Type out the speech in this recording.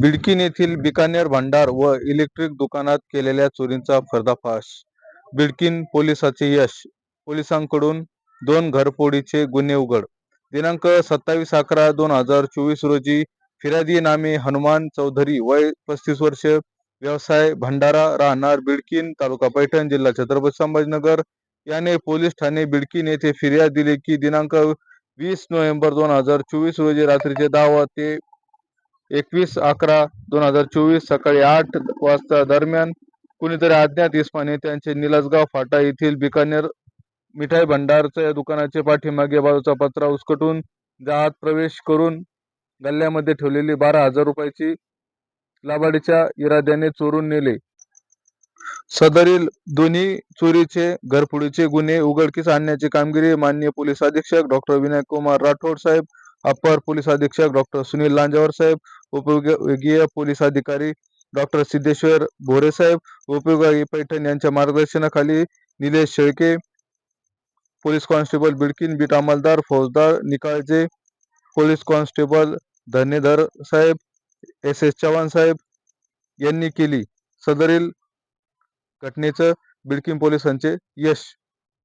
बिडकीन येथील बिकानेर भांडार व इलेक्ट्रिक दुकानात केलेल्या चोरीचा पर्दाफाश. बिडकीन पोलिसाचे यश. पोलिसांकडून दोन घरफोडीचे गुन्हे उघड. दिनांक सत्तावीस अकरा दोन हजार चोवीस रोजी फिर्यादी नामे हनुमान चौधरी वय पस्तीस वर्ष व्यवसाय भंडारा राहणार बिडकीन तालुका पैठण जिल्हा छत्रपती संभाजीनगर. याने पोलीस ठाणे बिडकीन येथे फिर्याद दिली की दिनांक वीस नोव्हेंबर दोन हजार चोवीस रोजी रात्रीचे दहा ते एकवीस अकरा दोन हजार चोवीस सकाळी आठ वाजता दरम्यान कुणीतरी अज्ञात इस्माने त्यांचे निलासगाव फाटा येथील बिकानेर मिठाई भंडारच्या दुकानाचे पाठीमागे बाजूचा पत्रा उचकटून जात प्रवेश करून गल्ल्यामध्ये ठेवलेली बारा हजार रुपयाची लाबाडीच्या इराद्याने चोरून नेले. सदरील दोन्ही चोरीचे घरफोडीचे गुन्हे उघडकीस आणण्याची कामगिरी माननीय पोलीस अधीक्षक डॉक्टर विनायक कुमार राठोड साहेब अप्पर पोलीस अधीक्षक डॉक्टर सुनील लांजावर साहेब उपविभागीय पोलीस अधिकारी डॉक्टर सिद्धेश्वर भोरे साहेब उपविभागीय पैठण यांच्या मार्गदर्शनाखाली Nilesh Shelke police constable Bidkin beat अंमलदार फौजदार निकाळजे पोलीस कॉन्स्टेबल धन्यधर साहेब एस एस चव्हाण साहेब यांनी केली. सदरील घटनेचं बिडकिन पोलिसांचे यश.